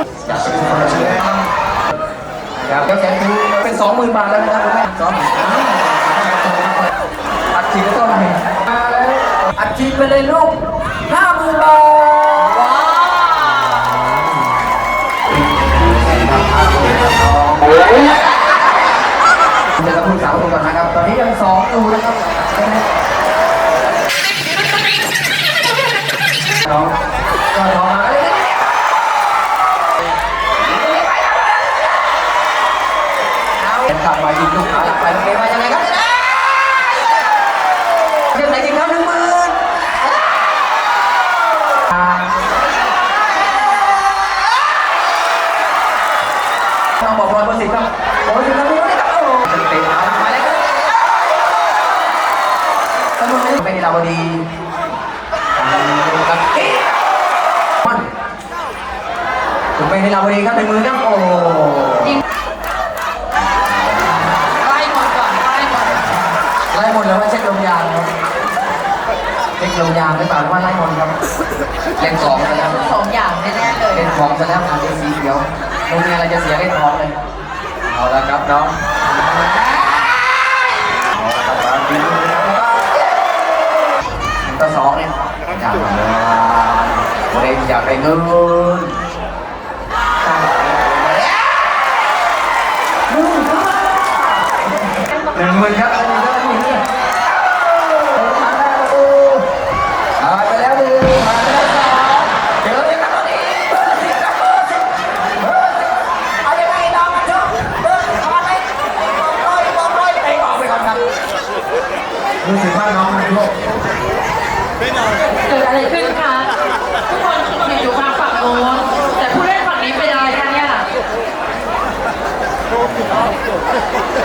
ครับแล้วแสนคูเป็นสองหมื่นบาทแล้วนะครับคุณแม่สองหมื่นอัดฉีดก็ต้องมีอัดฉีดไปเลยลูกห้าหมื่นบาทว้าวเดี๋ยวเราพูดสาวตัวก่อนนะครับ ตอนนี้ยังสองตูนะครับน้องก็น้องมาเลย เห็นกลับมายิงลูกขาหลักไปเมื่อกี้ว่ายังไงครับเรื่องไหนจริงครับหนึ่งหมื่นต้องบอกบอลเบอร์สิบ ครับโอ้ยถึงแล้วนี่ครับโอ้โหเตะขาหลักไปแล้วครับตำรวจเป็นลาวดีครับเอ๊ะมันถึงไม่ให้ลาวดีครับหนึ่งมื่นครับโอ้ไล่หมดก่อนไล่หมดไล่หมดเลยว่าเช็คลมยางครับเช็คลมยางหรือเปล่าหรือว่าไล่หมดครับเล่นสองไปแล้วสองอย่างแน่ๆเลยเล่นของซะแล้วงาเป็นสีเขียวโรงเรียนอะไรจะเสียเล่นของเลย เอาละครับน้องเอาละครับมาปีต่อสองเนี่ยอยากมาเล่นอยากไปเงินหนึ่งหมื่นหนึ่งหมื่นครับ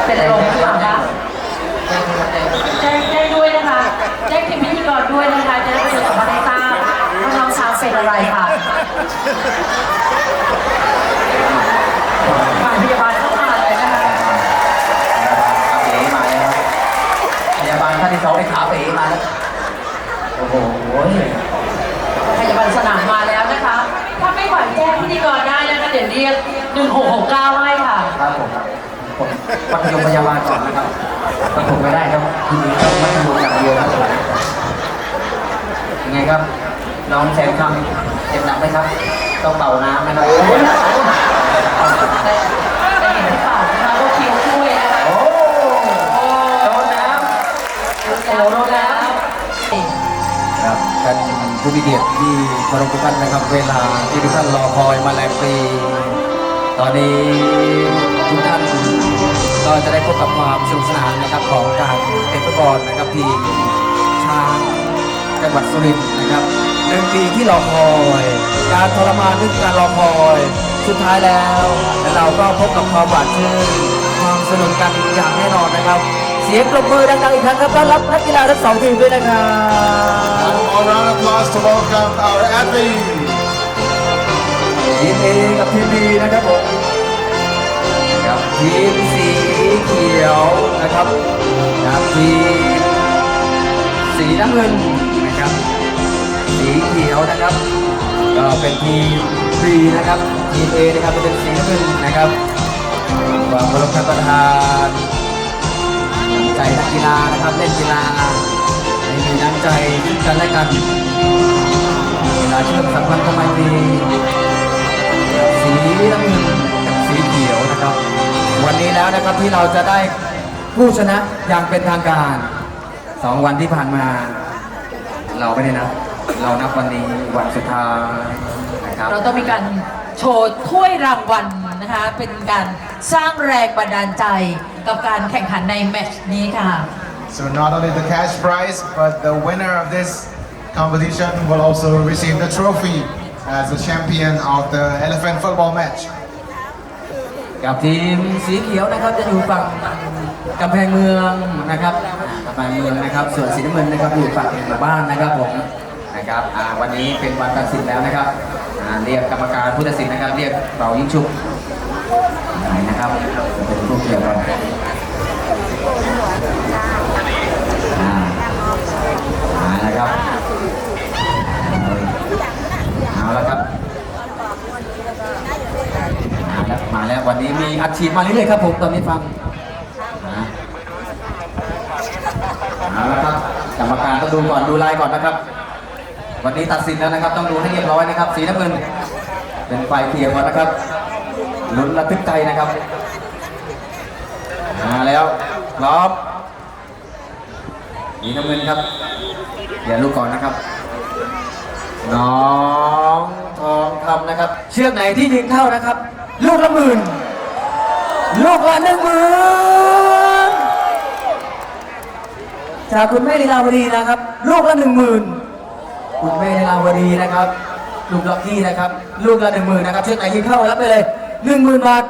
เป็นลมหรือเปล่าคะแจ้งแจ้งด้วยนะคะ แจ้งทีมพิธีกรด้วยนะคะ จะได้ประชาสัมพันธ์ให้ทราบว่าน้องช้างเป็นอะไรค่ะฝ่ายพยาบาลเข้ามาเลยนะคะขาเป๋มาแล้วพยาบาลท่านที่สองไอ้ขาเป๋มาแล้วโอ้โหพยาบาลสนามมาแล้วนะคะ ถ้าไม่ไหวแจ้งพิธีกรได้นะคะ เดี๋ยวเรียก1669ให้ค่ะ ครับผมครับ ผมมัธยมพยาบาลก่อนนะครับประถมไม่ได้ครับทีนี้ต้องมัธยมอย่างเดียวครับยังไงครับ น้องแซมคำเจ็บหนักไหมครับ ต้องเป่าน้ำนะครับแต่แต่เห็นที่เปล่านะคะว่าคิวช่วยนะคะโอ้โดนน้ำโอ้โดนน้ำครับท่านผู้มีเกียรติที่เคารพทุกท่านนะครับ เวลาที่ทุกท่านรอคอยมาหลายปี ตอนนี้ทุกท่านก็จะได้พบกับความสนุกสนานนะครับของการเตะฟุตบอลนะครับทีมช้างจังหวัดสุรินทร์นะครับหนึ่งปีที่รอคอย การทรมานด้วยการรอคอย สุดท้ายแล้วและเราก็พบกับความหวานชื่นความสนุกกันอย่างแน่นอนนะครับ เสียงปรบมือดังๆอีกครั้งครับต้อนรับนักกีฬาทั้งสองทีมด้วยนะครับ And a round applause to welcome our athletes. ทีมเอกับทีมบีนะครับผมกับทีมสีเขียวนะครับกับทีมสีน้ำเงินนะครับ สีเขียวนะครับก็เป็นทีมบีนะครับทีมเอนะครับจะเป็นสีน้ำเงินนะครับความเคารพท่านประธานใจนักกีฬานะครับเล่นกีฬาให้มีน้ำใจซึ่งกันและกันกีฬาเชื่อมสัมพันธ์ทำไมตรี สีน้ำเงินกับสีเขียวนะครับ วันนี้แล้วนะครับที่เราจะได้ผู้ชนะอย่างเป็นทางการสองวันที่ผ่านมา เราไม่ได้นับเรานับวันนี้วันสุดท้ายนะครับ เราต้องมีการโชว์ถ้วยรางวัลนะคะ เป็นการสร้างแรงบันดาลใจกับการแข่งขันในแมตช์นี้ค่ะ So not only the cash prize, but the winner of this competition will also receive the trophy as the champion of the elephant football match. กับทีมสีเขียวนะครับจะอยู่ฝั่งกำแพงเมืองนะครับกำแพงเมืองนะครับ ส่วนสีน้ำเงินนะครับอยู่ฝั่งหมู่บ้านนะครับผมนะครับวันนี้เป็นวันตัดสินแล้วนะครับเรียกกรรมการผู้ตัดสินนะครับ เรียกเป่ายิ่งชุบนะครับจะเป็นผู้เกี่ยวกัน ฉีดมาเรื่อยๆครับผมตอนนี้ฟังนะเอาละครับกรรมการต้องดูก่อนดูลายก่อนนะครับ วันนี้ตัดสินแล้วนะครับ ต้องดูให้เรียบร้อยนะครับ สีน้ำเงินเป็นไฟเขียวก่อนนะครับลุ้นระทึกใจนะครับมาแล้วพร้อมสีน้ำเงินครับเดี๋ยวลูกก่อนนะครับ น้องทองคำนะครับ เชือกไหนที่ยิงเข้านะครับ ลูกละหมื่น ลูกละหนึ่งหมื่นจากคุณแม่ลีลาวดีนะครับ ลูกละหนึ่งหมื่นคุณแม่ลีลาวดีนะครับลูกล็อกกี้นะครับ ลูกละหนึ่งหมื่นนะครับเชือกไหนยิงเข้ารับไปเลยหนึ่งหมื่นบาท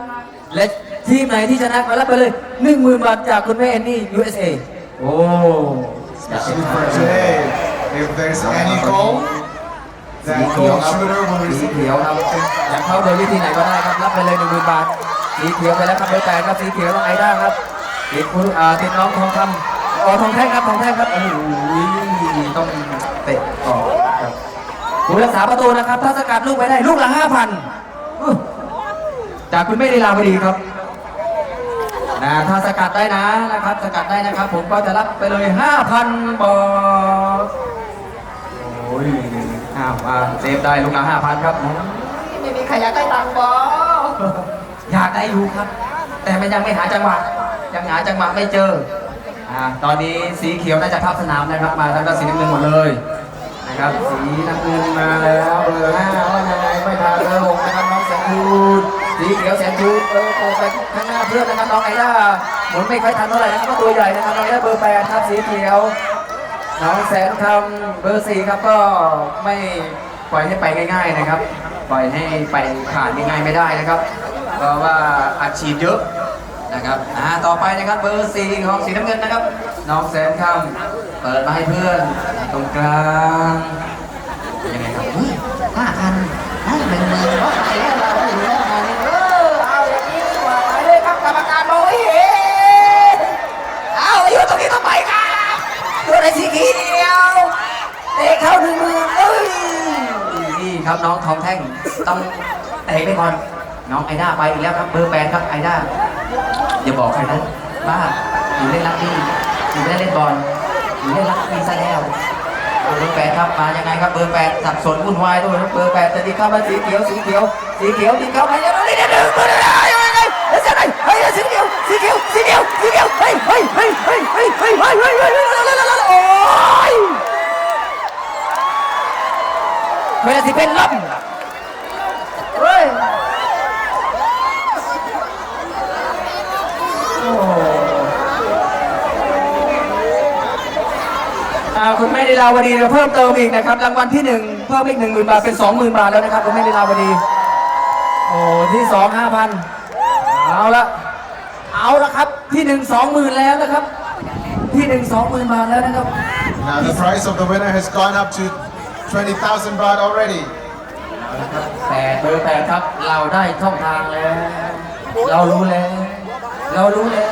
และทีมไหนที่ชนะมารับไปเลยหนึ่งหมื่นบาทจากคุณแม่แอนนี่ USA โอ้ Especially for today, if there's any goal, สี that เขียว goal ครับ shooter will สี receive เขียวครับอยากเข้าโดยวิธีไหนก็ได้ครับ รับไปเลยหนึ่งหมื่นบาท สีเขียวไปแล้วครับเบอร์แปดครับสีเขียวต้องไอด้าครับติดคุณอ่าติดน้องทองคำอ๋อทองแท่งครับทองแท่งครับโอ้โหต้องเตะต่อครับผู้รักษาประตูนะครับ ถ้าสกัดลูกไปได้ลูกละห้าพันจากคุณไม่ได้ลาวดีครับนะถ้าสกัดได้นะนะครับ สกัดได้นะครับ ผมก็จะรับไปเลย5,000บาทโอ้ยอ้าวเซฟได้ลูกละห้าพันครับไม่มีใครอยากได้ตังค์บอ อยากได้อยู่ครับ แต่มันยังไม่หาจังหวะยังหาจังหวะไม่เจออ่าตอนนี้สีเขียวน่าจะทับสนามนะครับมาทางด้านสีน้ำเงินหมดเลยนะครับสีน้ำเงินมาแล้วเบอร์ห้าว่ายังไงไม่ทันเบอร์หกนะครับน้องแสนทูดสีเขียวแสนทูดเออโผล่ไปข้างหน้าเพื่อนนะครับน้องไอด้าหมุนไม่ค่อยทันเท่าไหร่นะครับก็ตัวใหญ่นะครับน้องไอด้าเบอร์แปดครับสีเขียวน้องแสนคำเบอร์สี่ครับก็ไม่ ปล่อยให้ไปง่าย ๆนะครับ ปล่อยให้ไปผ่านง่ายๆไม่ได้นะครับ เพราะว่าอัดฉีดเยอะนะครับอ่าต่อไปนะครับเบอร์สี่ของสีน้ำเงินนะครับ น้องแสนคำเปิดมาให้เพื่อนตรงกลางยังไงครับห้าพันห้าหนึ่งหมื่นก็ไปแล้วเราอยู่แล้วงานนี้เออเอาอย่างนี้ดีกว่าไปเลยครับกรรมการมองไม่เห็นเอาอยู่ตรงนี้ทำไมครับ ตัวในสีเขียวเตะเข้าหนึ่งมือเอ้ยนี่ครับน้องทองแท่งต้องเตะไป ก่อน น้องไอด้าไปอีกแล้วครับ เบอร์แปดครับไอด้าอย่าบอกใครนะบ้าอยู่เล่นรักบี้อยู่ไม่ได้เล่นบอลอยู่เล่นรักบี้ซะแล้วเบอร์แปดครับมายังไงครับเบอร์แปดสับสนวุ่นวายด้วยครับเบอร์แปดจะดีเข้ามาสีเขียวสีเขียวสีเขียวดีเข้ามายังไงเดี๋ยวเดี๋ยวเดี๋ยวเดี๋ยวยังไงเดี๋ยวจะไหนเฮ้ยสีเขียวสีเขียวสีเขียวสีเขียวเฮ้ยเฮ้ยเฮ้ยเฮ้ยเฮ้ยเฮ้ยเฮ้ยเฮ้ยเฮ้ยเฮ้ยโอ้ยเวลาสิเป็นลมเฮ้ยโอ้อ่า คุณแม่ลีลาวดีเพิ่มเติมอีกนะครับรางวัลที่หนึ่งเพิ่มอีกหนึ่งหมื่นบาทเป็นสองหมื่นบาทแล้วนะครับคุณแม่ลีลาวดี โอ้ที่สองห้าพันเอาละเอาละครับที่หนึ่งสองหมื่นแล้วนะครับ ที่หนึ่งสองหมื่นบาทแล้วนะครับ Now the price of the winner has gone up to 20,000 baht already. แปดเบอร์แปดครับเราได้ช่องทางแล้ว เรารู้แล้ว เรารู้แล้ว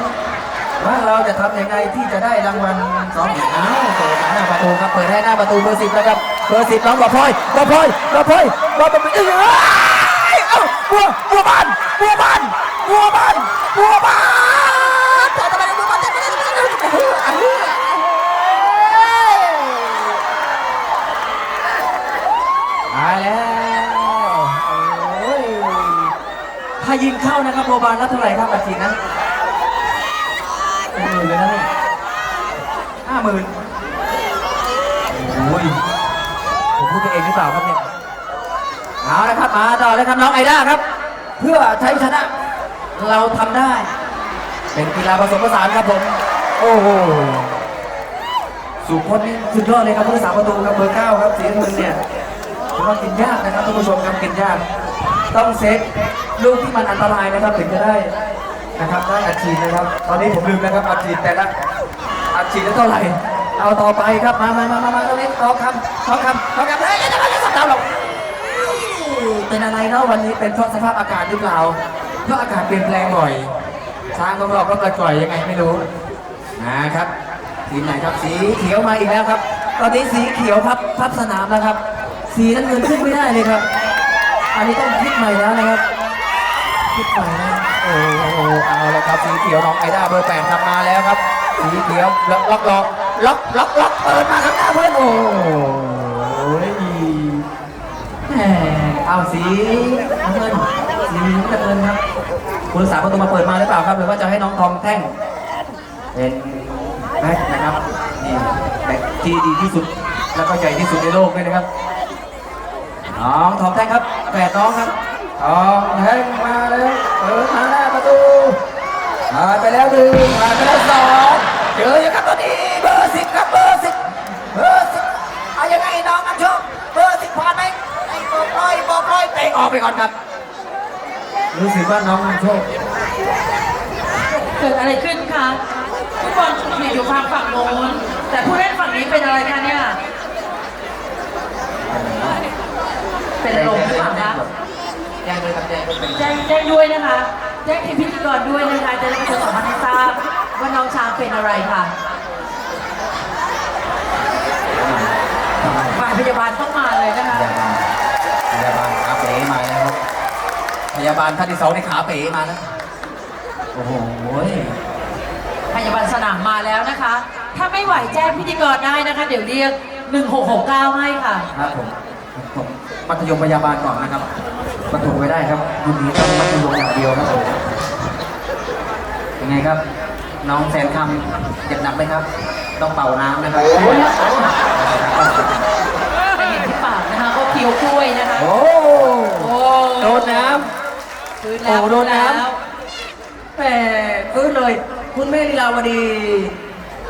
ว่าเราจะทำยังไงที่จะได้รางวัล สองอ้าวเปิดหน้าประตูครับเปิดให้หน้าประตูเบอร์สิบแล้วครับเบอร์สิบน้องบอพลอยบอพลอยบอพลอยบอพลอยเอ้ยเอ้าบัวบัวบานบัวบานบัวบานบัวบานต่อไปบัวบานตายแล้วโอ้ยถ้ายิงเข้านะครับโบบานรับเท่าไหร่ครับอาชีพนะเป็นหมื่นเลยนะ ห้าหมื่นโอ้ยผมพูดไปเองหรือเปล่าครับเนี่ย เอาละครับมาต่อเลยครับน้องไอด้าครับ เพื่อใช้ชนะ เราทำได้ เป็นกีฬาผสมผสานครับผม โอ้โหสุพจน์นี่สุดยอดเลยครับผู้รักษาประตูครับเบอร์เก้าครับสีน้ำเงินเนี่ยผมว่ากินยากนะครับท่านผู้ชมครับกินยาก ต้องเซตลูกที่มันอันตรายนะครับถึงจะได้นะครับได้อัดฉีดนะครับ ตอนนี้ผมลืมแล้วครับอัดฉีดแต่ละ ดฉีดแล้วเท่าไหร่ เอาต่อไปครับมามามามามาตรงนี้ทองคำทองคำทองคำเฮ้ยจะมาจะสับดาวหรอกเป็นอะไรเนาะวันนี้เป็นเพราะสภาพอากาศหรือเปล่าเพราะอากาศเปลี่ยนแปลงบ่อยช้างของเราก็กระจ่อยยังไงไม่รู้นะครับทีมไหนครับสีเขียวมาอีกแล้วครับ ตอนนี้สีเขียวพับพับสนามแล้วครับ สีน้ำเงินขึ้นไม่ได้เลยครับ อันนี้ต้องคิดใหม่แล้วนะครับคิดหน่อยนะโอ้โหเอาละครับสีเขียวน้องไอด้าเบอร์แปดทำมาแล้วครับ สีเขียวล็อกล็อกล็อกล็อกล็อกล็อกเปิดมาข้างหน้าเพื่อนโอ้ยแหมเอาสีน้ำเงินสีน้ำเงินครับคุณรักษาประตูมาเปิดมาหรือเปล่าครับหรือว่าจะให้น้องทองแท่งเป็นแบ็คนะครับนี่แบ็คที่ดีที่สุดแล้วก็ใหญ่ที่สุดในโลกเลยนะครับน้องทองแท่งครับแปดน้องครับทองแท่ง อกร้อยเตะเตะออกไปก่อนครับ รู้สึกว่าน้องมันโชคเกิดอะไรขึ้นคะฟุตบอลถูกอยู่ฝั่งฝั่งโน้นแต่ผู้เล่นฝั่งนี้เป็นอะไรคะเนี่ย เป็นลมหรือเปล่าคะแจ้งเลยครับแจ้งเป็นแจ้งแจ้งด้วยนะคะ แจ้งทีมพิธีกรด้วยนะคะ จะได้ประชาสัมพันธ์ให้ทราบว่าน้องช้างเป็นอะไรค่ะฝ่ายพยาบาลต้องมาเลยนะคะ ยาบาลท่านที่สองในขาเป๋มาแล้ว โอ้โหพยาบาลสนามมาแล้วนะคะ ถ้าไม่ไหวแจ้งพิธีกรได้นะคะ เดี๋ยวเรียก 1669ให้ค่ะ ครับผมผมมัธยมพยาบาลก่อนนะครับประถมไว้ได้ครับรุ่นนี้ต้องมัธยมอย่างเดียวครับผมยังไงครับ น้องแสนคำเจ็บหนักไหมครับ ต้องเป่าน้ำนะครับจะเห็นที่ปากนะคะก็เคี้ยวกล้วยนะคะ โอ้โอ้โดนน้ ฟื้นำแล้วโอ้โดนน้แล้วำแหมพื้นเลย คุณแม่ลีลาวดี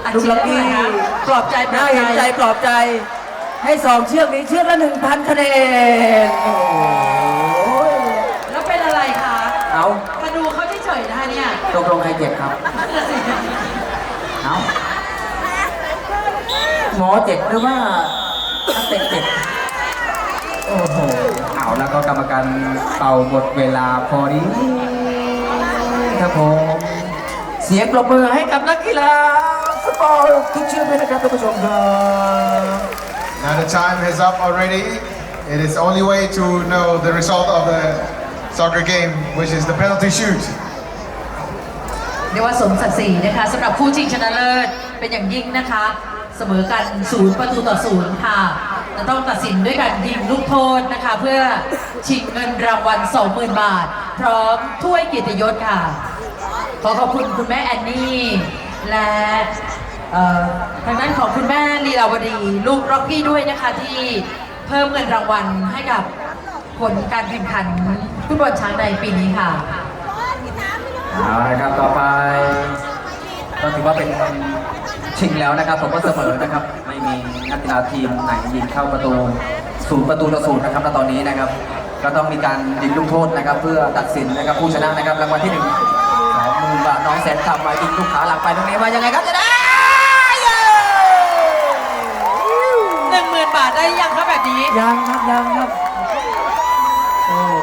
อัดลูกฉีดลักได้กี้ไหมคะปลอบใจปลอน่าบเห็นใจใจปลอบใจ ให้สองเชือกนี้เชือกละหนึ่งพันคะแนนโอ้ยแล้วเป็นอะไรคะเอามาดูเขาเฉยๆนะคะเนี่ยตกลงใครเจ็บครับเอาหมอเจ็บหรือว่านักเตะเจ็บโอ้โหเอา แล้วก็กรรมการเป่าหมดเวลาพอดีครับผมเสียงปรบมือให้กับนักกีฬาฟุตบอลทุกเชือกเลยนะครับท่านผู้ชมครับ Now the time is up already. It is the only way to know the result of the soccer game, which is the penalty shoot. เรียกว่าสมศักดิ์ศรีนะคะสำหรับคู่ชิงชนะเลิศเป็นอย่างยิ่งนะคะ เสมอกันศูนย์ประตูต่อศูนย์ค่ะ จะต้องตัดสินด้วยการยิงลูกโทษนะคะ เพื่อชิงเงินรางวัล 20,000 บาท พร้อมถ้วยเกียรติยศค่ะ ขอขอบคุณคุณแม่แอนนี่และทางด้านของคุณแม่ลีลาวดีลูกร็อกกี้ด้วยนะคะที่เพิ่มเงินรางวัลให้กับผลการแข่งขันฟุตบอลช้างในปีนี้ค่ะเอาละครับต่อไปก็ถือว่าเป็น ชิงแล้วนะครับผมก็เสมอนะครับ ไม่มีนักกีฬาทีมไหนยิงเข้าประตูศูนย์ประตูต่อศูนย์นะครับณตอนนี้นะครับ ก็ต้องมีการยิงลูกโทษนะครับ เพื่อตัดสินนะครับผู้ชนะนะครับรางวัลที่หนึ่งสองหมื่นบาทน้องแสนคำมายิงลูกขาหลังไปตรงนี้ว่ายังไงครับจะได้เย้หนึ่งหมื่นบาทได้ยังครับแบบนี้ยังครับยังครับโอ้โห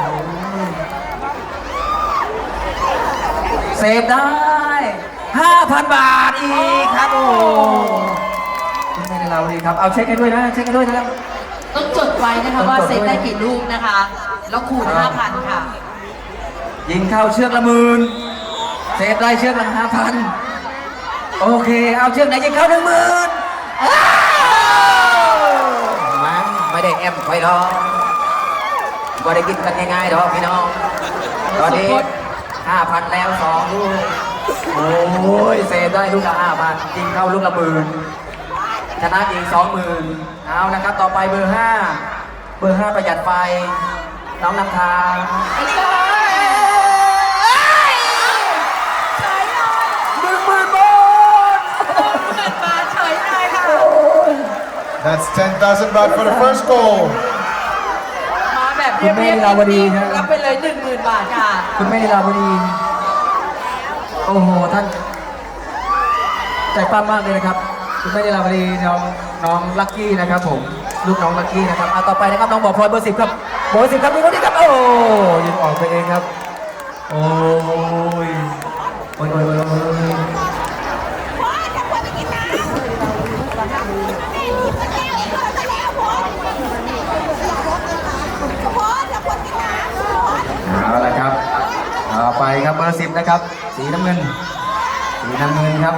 เซฟได้ 5,000 บาทอีกครับโอ้โหคุณแม่ในเราดีครับ เอาเช็คให้ด้วยนะ เช็คให้ด้วยนะครับ ต้องจดไว้นะคะว่าต้องจดเซฟได้กี่ลูกนะคะ แล้วคูณ5,000 ค่ะ ยิงเข้าเชือกละหมื่นเซฟได้เชือกละห้าพันโอเค เอาเชือกไหนยิงเข้าหนึ่งหมื่นมันไม่ได้แอมคอยรอก็ได้กินกันง่ายๆหรอกพี่น้อง ตอนนี้ห้าพันแล้วสองลูก โอ้ยเซฟได้ลูกละห้าพันยิงเข้าลูกละหมื่นชนะอีกสองหมื่นเอานะครับ ต่อไปเบอร์ห้าเบอร์ห้าประหยัดไฟน้องนำทางหนึ่งหมื่นบาทมาเฉยเลยค่ะ That's 10,000 baht for the first goal. มาแบบคุเรียณบแม่เรียบลีลาวดีครับรับไปเลย10,000บาทค่ะ คุณแม่ลีลาวดี โอ้โหท่านใจปั้มมากเลยนะครับคุณแม่ลีลาวดีน้องน้องลักกี้นะครับผมลูกน้องลักกี้นะครับอะต่อไปนะครับน้องบอกพลอยเบอร์สิบครับเบอร์สิบครับดูคนนี้ครับโอ้ยิงออกไปเองครับ โอ้ยโอ้ยโอ้ยโอ้ยโอ้ยเอาละครับเอาครับเบอร์สิบนะครับ สีน้ำเงิน สีน้ำเงินครับ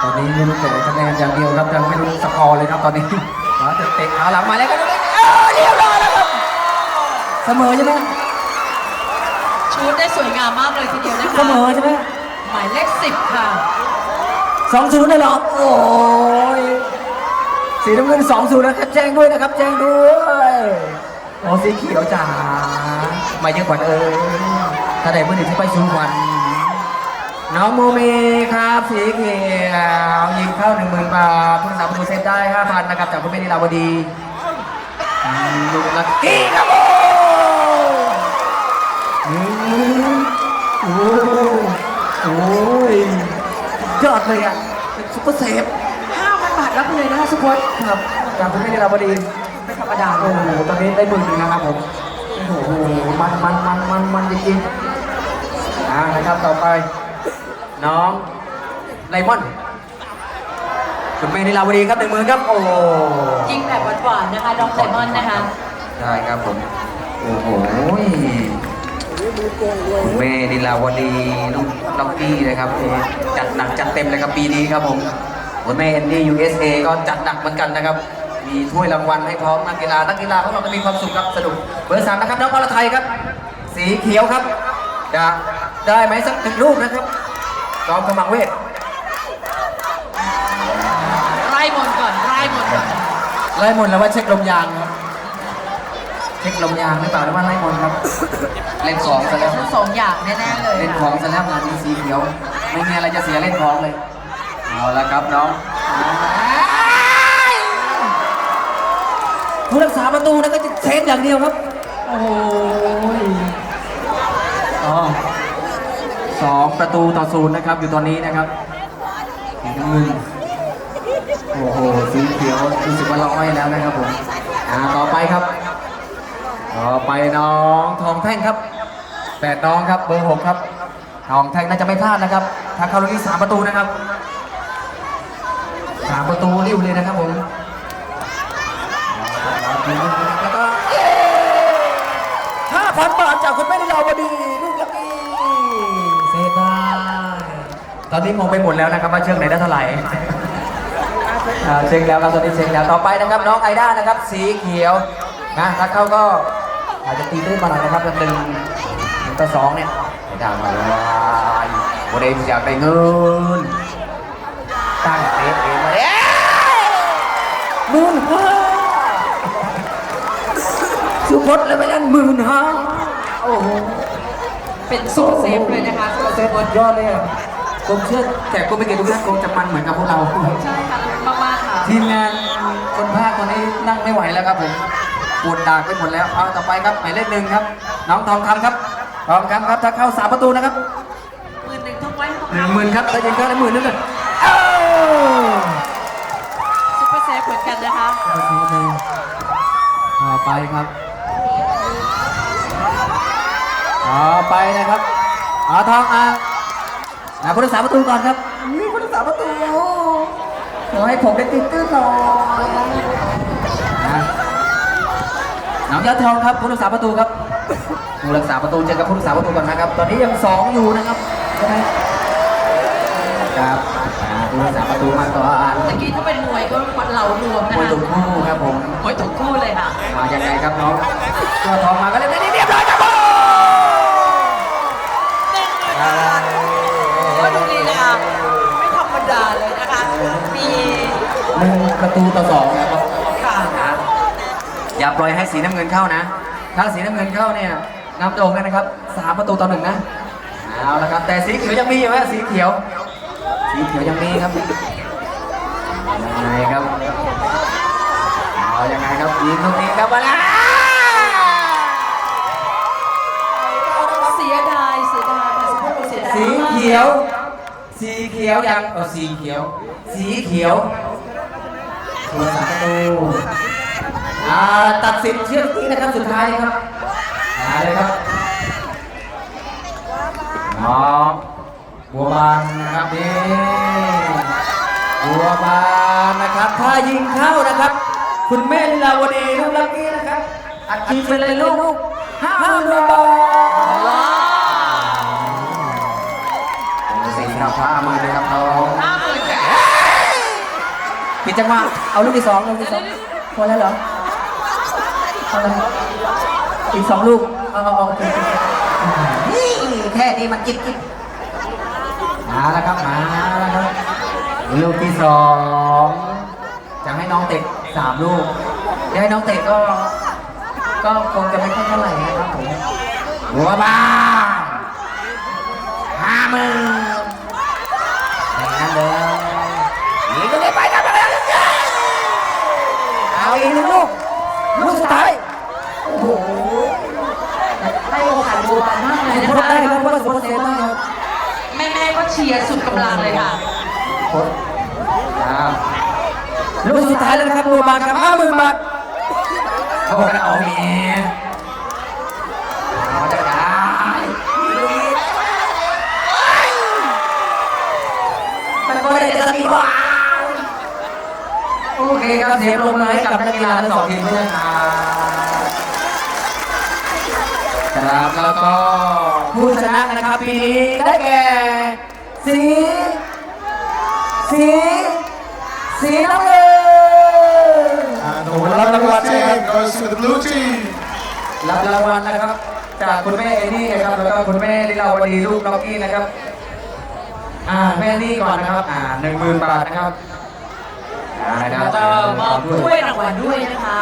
ตอนนี้ลุ้นแต่คะแนนอย่างเดียวครับยังไม่รู้สกอร์เลยครับตอนนี้มาจะเตะขาหลังมาแล้วก็เออเรียบร้อยแล้วครับเสมอใช่ไหมชูดได้สวยงามมากเลยทีเดียวนะคะเสมอใช่ไหมหมายเลขสิบค่ะสองศูนย์ได้หรอโอ้ยสีน้ำเงินสองศูนย์นะครับแจ้งด้วยนะครับ แจ้งด้วยโอ้สีเขียวจ๋ามาเยอะกว่าเออ ถ้าได้เมื่อหนึ่งที่ไปชูวันน้องโมเมครับสีเขียวยิงเข้าหนึ่งหมื่นบาทผู้รักษาประตูเซตได้ห้าพันนะครับจากคุณเมธีลาวดีลูกลักกี้ครับโอ้โอ้โอ้ยยอดเลยอะเป็นซุปเปอร์เซฟ5,000บาทรับไปเลยนะคะสุพจน์ครับจากคุณเมธีลาวดีไม่ธรรมดาเลโอ้ยโหตอนนี้ได้หมื่นหนึ่งนะครับผมโอ้โหมันมันมันมันมันจริงๆ อ่านะครับต่อไป น้องไลมอนคุณเมธีลาวดีครับหนึ่งหมื่นครับ โอ้โหยิงแบบหวานๆนะคะน้องไซมอนนะคะใช่ครับผม โอ้โหคุณเมธีลาวดีลูกล็อกกี้นะครับจัดหนักจัดเต็มเลยครับปีนี้ครับผมคุณแม่เอ็นดี้ USA ก็จัดหนักเหมือนกันนะครับมีถ้วยรางวัลให้พร้อมนักกีฬานักกีฬาของเราก็มีความสุขครับสนุกเบอร์สามนะครับน้องอรไทยครับ สีเขียวครับจะ ได้ไหมสักหนึ่งลูกนะครับจอมกำลังเวทไล่มนต์ก่อนไล่มนต์ก่อนไล่มนต์แล้วว่าเช็คลมยางครับเช็คลมยางหรือเปล่าหรือว่าไล่มนต์ครับ เล่นของซะแล้วทั้งสองอย่างแน่ๆเลยเล่นขค่ะองซะแล้วงานนี้สีเขียว ไม่มีอะไรจะเสียเล่นของเลยเอาละครับน้องผู้รักษาประตูนะก็จะเซฟอย่างเดียวครับโอ้โห 2 ประตูต่อศูนย์นะครับ อยู่ตอนนี้นะครับอีกหนึ่นโอ้โหสีเขียวรู้สึกว่าร้อยแล้วนะครับผมต่อไปครับ ต่อไปน้องทองแท่งครับแปดน้องครับเบอร์หกครับทองแท่งน่าจะไม่พลาดนะครับ ถ้าเข้าลูกที่สามประตูนะครับสามประตูริ้วเลยนะครับผมแล้วก็ห้าพันบาทจากคุณแม่นิลาวดี ตอนนี้งงไปหมดแล้วนะครับว่าเชือกไหนได้เท่าไหร่อ่าเช็คแล้วครับตอนนี้เช็คแล้วต่อไปนะครับน้องไอด้านะครับ สีเขียวนะถ้าเข้าก็อาจจะตีตื้นมาหน่อยนะครับหนึ่งหนึ่งต่อสองเนี่ยไอด้ามาเลยโมเดลอยากได้เงินตั้งเตะเองมาเด้หมื่นห้าสุพจน์เลยไปนั่นหมื่นห้าโอ้โหเป็นซุปเปอร์เซฟเลยนะคะสุเซฟพจน์ยอดเลยอะ ผมเชื่อแต่ก็ไม่เก่งทุกท่านคงจะมันเหมือนกับพวกเรา ใช่ค่ะมากๆค่ะทีมงานคนภาคตอนนี้นั่งไม่ไหวแล้วครับผมปวดดากไปหมดแล้ว เอาต่อไปครับหมายเลขหนึ่งครับ น้องทองคำครับ ทองคำครับ ถ้าเข้าสามประตูนะครับหมื่นหนึ่งทุกไว้ทุกหนึ่งหมื่นครับถ้ายิงเข้าได้หมื่นนึงเลยเอ้าซุปเปอร์เซฟเหมือนกันนะคะต่อไปครับต่อไปนะครับเอาทองอะ นะผู้รักษาประตูก่อนครับนี่ผู้รักษาประตูขอให้ผมได้ติดตื้นหน่อยนะน้องยอดทองครับผู้รักษาประตูครับผู้รักษาประตูเจอกับผู้รักษาประตูก่อนนะครับ ตอนนี้ยังสองอยู่นะครับใช่ไหมครับอ่าผู้รักษาประตูมาก่อนเมื่อกี้ถ้าเป็นมวยก็วัดเหล่ารวมนะมวยคะถูกคู่ครับผม มวยถูกคู่เลยค่ะมายังไงครับน้องตัวทองมาก็เล่นได้เหนึ่งประตูต่อสองนะครับค่ะอย่าปล่อยให้สีน้ำเงินเข้านะ ถ้าสีน้ำเงินเข้าเนี่ยนำโด่งกันนะครับสามประตูต่อหนึ่งนะ เอาละครับ แต่สีเขียวยังมีอยู่ฮะสีเขียว สีเขียวยังมีครับ ยังไงครับ เอายังไงครับยิงตรงนี้ครับมาแล้วเสียดายเสียดายค่ะสุภาพบุรุษเสียดายสีมาก เขียว สีเขียวยังเออสีเขียว สีเขียว คนละสามประตูตัดสินเชือกนี้นะครับสุดท้ายครับมาเลยครับน้องบัวบานนะครับนี่บัวบานนะครับ ถ้ายิงเข้านะครับ คุณแม่ลีลาวดีลูกลักกี้นะครับอัดฉีดไปเลยลูกห้าหมื่นบาทเป็สิบห้าพามาเนะครับเรา ป็นจังหวะเอาลูกที่สองลูกที่สองพอแล้วเหรอพอแล้วอีกสองลูกเอาเอาเอาโอเคโอเคนี่แค่นี้มันจิ๊บจิ๊บมาแล้วครับมาแล้วครับลูกที่สองจะให้น้องเตะสามลูกจะให้น้องเตะก็ ก็คงจะไม่ค่อยเท่าไหร่นะครับผมหัวบ้านห้าหมื่นอย่างนั้นเลยยิงก็เลยไปครับไปแล้วเอาอีกหนึ่งลูกลูกสุดท้ายโอ้โหให้โอกาสโบบานมากเลยนะโคตรคะได้ครับโคตรโคตรเซฟมากครับแม่ๆก็เชียร์สุดกำลังเลยค่ะโคตรครับลูกสุดท้ายแล้วนะครับโบบานครับห้าหมื่นบาทเขาบอกกันเอาเมียเอาจะได้มันก็ได้จะมีบ้าง โอเคครับเสียงลงมาให้กับนักกีฬาทั้งสองทีมด้วยนะครับครับแล้วก็ผู้ชนะนะครับปีนี้ได้แก่ สี สี สีน้ำเงิน And the winner of the team goes to the blue team. รับรางวัลนะครับ จากคุณแม่เอนี่นะครับแล้วก็คุณแม่ลิลาวดีลูกล็อกกี้นะครับ อ่าแม่นี่ก่อนนะครับ อ่าหนึ่งหมื่นบาทนะครับอ่า นะคแล้รับวก็มอบถ้วยรางวัลด้วยนะคะ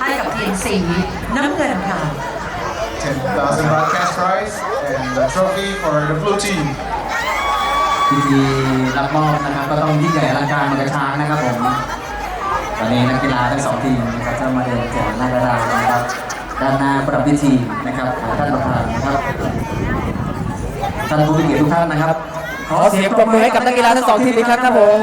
ให้กับทีมสีน้ำเงินค่ะ 10,000 baht cash prize and the trophy for the blue team. พิธีรับมอบนะครับก็ต้องยิ่งใหญ่อลังการเหมือนกับช้างนะครับผมตอนนี้นักกีฬาทั้งสองทีมนะครับจะมาเดินแจกหน้ากระดานนะครับ ด้านหน้าประดับพิธีนะครับของท่านประธานนะครับท่านผู้มีเกียรติทุกท่านนะครับ ขอเสียงปรบมือให้กับนักกีฬาทั้งสองทีมอีกครั้งครับผม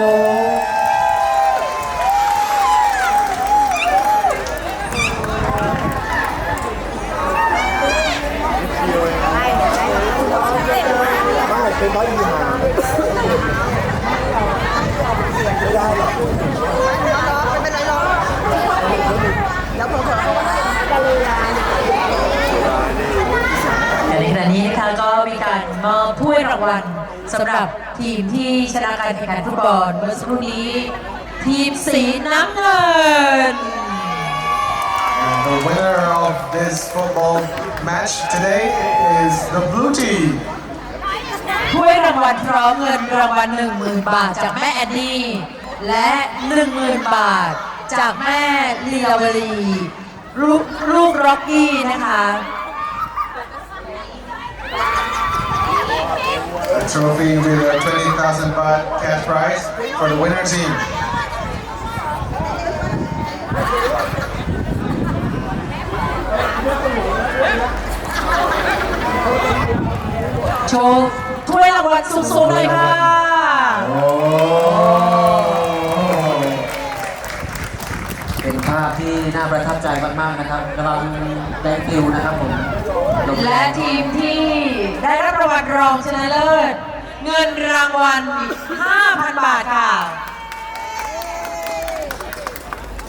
ในขณะนี้นะคะก็มีการมอบถ้วยรางวัลสำหรับทีมที่ชนะการแข่งขันฟุตบอลเมื่อสักครู่นี้ ทีมสีน้ำเงิน And the winner of this football match today is the blue team. ถ้วยรางวัลพร้อมเงินรางวัล10,000 บาทจากแม่แอนนี่และ 10,000 บาท จากแม่ลีลาวดีลูกลูกร็อกกี้นะคะ trophy with a 20,000 baht cash prize for the winner team. โชว์ถ้วยรางวัลสูงๆเลยค่ะ โ าพที่น่าประทับใจมากๆนะครับกำลังแดงฟิวนะครับผมและทีมที่ได้รับรางวัลรองชนะเลิศ เงินรางวัล 5,000 บาทค่ะ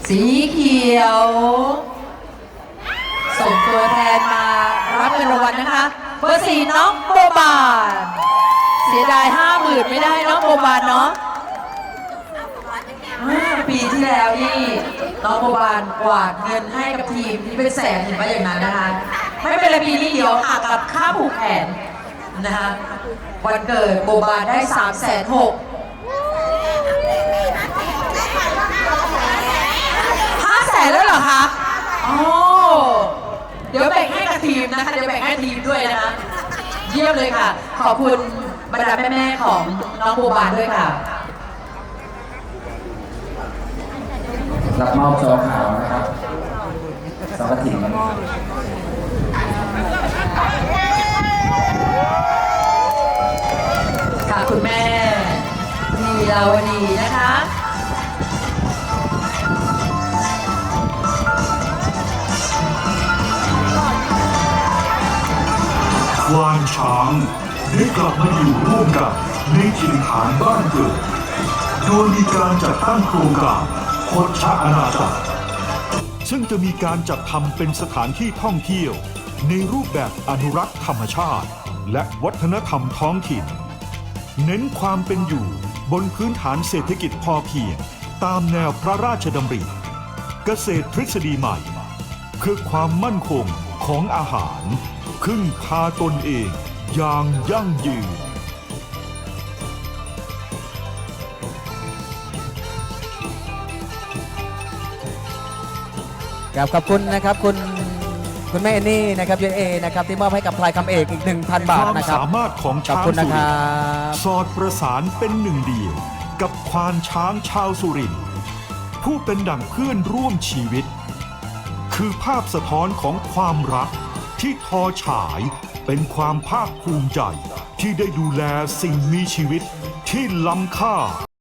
สีเขียว ส่งตัวแทนมารับเงินรางวัลนะคะเบอร์สี่น้องโบบานเสียดายห้าหมื่นไม่ได้น้องโบบานเนาะอ่าปีที่แล้วนี่ น้องโบบานกวาดเงินให้กับทีมที่เป็นแสนเห็นว่าอย่างนั้นนะคะ ไม่เป็นไรปีนี้เดี๋ยวหักกับค่าผูกแขนนะคะวันเกิดโบบานได้3ามแสนหกห้าแสนแล้วเหรอคะโอ๋อเดี๋ยวแบ่งให้กับทีมนะคะ เดี๋ยวแบ่งให้ทีมด้วยนะคะ เยี่ยมเลยค่ะ ขอบคุณบรรดาแม่ๆของน้องโบบานด้วยค่ะ รับมอบซองขาวนะครับสองกระถิ่นค่ะคุณแม่ลีลาวดีนะคะควานช้างได้กลับมาอยู่ร่วมกันในถิ่นฐานบ้านเกิด โดยมีการจัดตั้งโครงการ คดชะอาณาจักรซึ่งจะมีการจัดทำเป็นสถานที่ท่องเที่ยว ในรูปแบบอนุรักษ์ธรรมชาติ และวัฒนธรรมท้องถิ่น เน้นความเป็นอยู่บนพื้นฐานเศรษฐกิจพอเพียง ตามแนวพระราชดำริเกษตรทฤษฎีใหม่ คือความมั่นคงของอาหารพึ่งพาตนเองอย่างยั่งยืน ครับขอบคุณนะครับคุณคุณแม่เอนนี่นะครับยูเอนะครับที่มอบให้กับพลายคำเอกอีก 1,000 บาทความนะครับ สามารถของขอบช้างคุณสุนะคริรันทร์บสอดประสานเป็นหนึ่งเดียว กับควานช้างชาวสุรินทร์ผู้เป็นดั่งเพื่อนร่วมชีวิต คือภาพสะท้อนของความรักที่ทอฉายเป็นความภาคภูมิใจ ที่ได้ดูแลสิ่งมีชีวิตที่ล้ำค่า